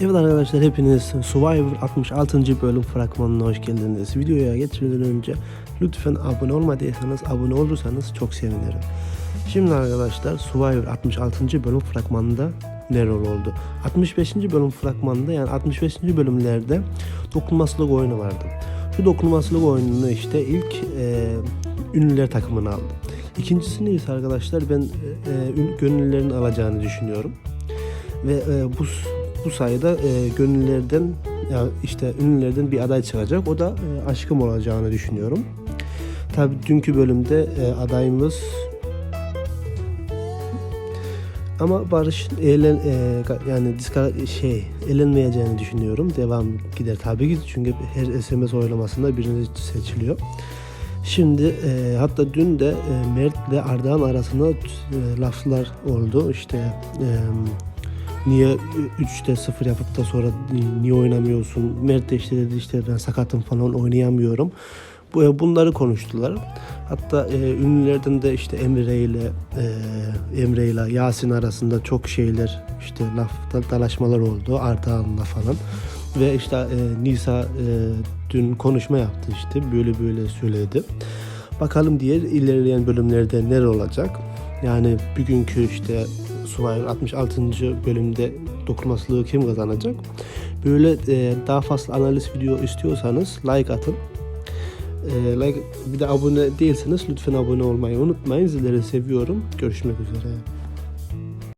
Evet arkadaşlar hepiniz Survivor 66. bölüm fragmanına hoş geldiniz. Videoya geçmeden önce lütfen abone olmadıysanız abone olursanız çok sevinirim. Şimdi arkadaşlar Survivor 66. bölüm fragmanında neler oldu? 65. bölüm fragmanında yani 65. bölümlerde dokunmasızlık oyunu vardı. Şu dokunmasızlık oyununu işte ilk e, ünlüler takımını aldı. İkincisini ise arkadaşlar ben e, e, gönüllülerin alacağını düşünüyorum. Ve e, bu bu sayede e, gönüllerden ya işte ünlülerden bir aday çıkacak. O da e, aşkım olacağını düşünüyorum. Tabi dünkü bölümde e, adayımız ama Barış eğlen e, yani diska şey elenmeyeceğini düşünüyorum. Devam gider tabii ki çünkü her SMS oylamasında birinci seçiliyor. Şimdi e, hatta dün de e, Mert ile Ardahan arasında e, laflar oldu. İşte e, niye 3'te 0 yapıp da sonra niye oynamıyorsun? Mert de işte dedi işte ben sakatım falan oynayamıyorum. Bu bunları konuştular. Hatta e, ünlülerden de işte Emre ile e, Emre ile Yasin arasında çok şeyler işte laf da- dalaşmalar oldu Ardahan'la falan. Ve işte e, Nisa e, dün konuşma yaptı işte böyle böyle söyledi. Bakalım diğer ilerleyen bölümlerde neler olacak. Yani bugünkü işte Survivor 66. bölümde dokunmasızlığı kim kazanacak? Böyle e, daha fazla analiz video istiyorsanız like atın. E, like bir de abone değilseniz lütfen abone olmayı unutmayın. Sizleri seviyorum. Görüşmek üzere.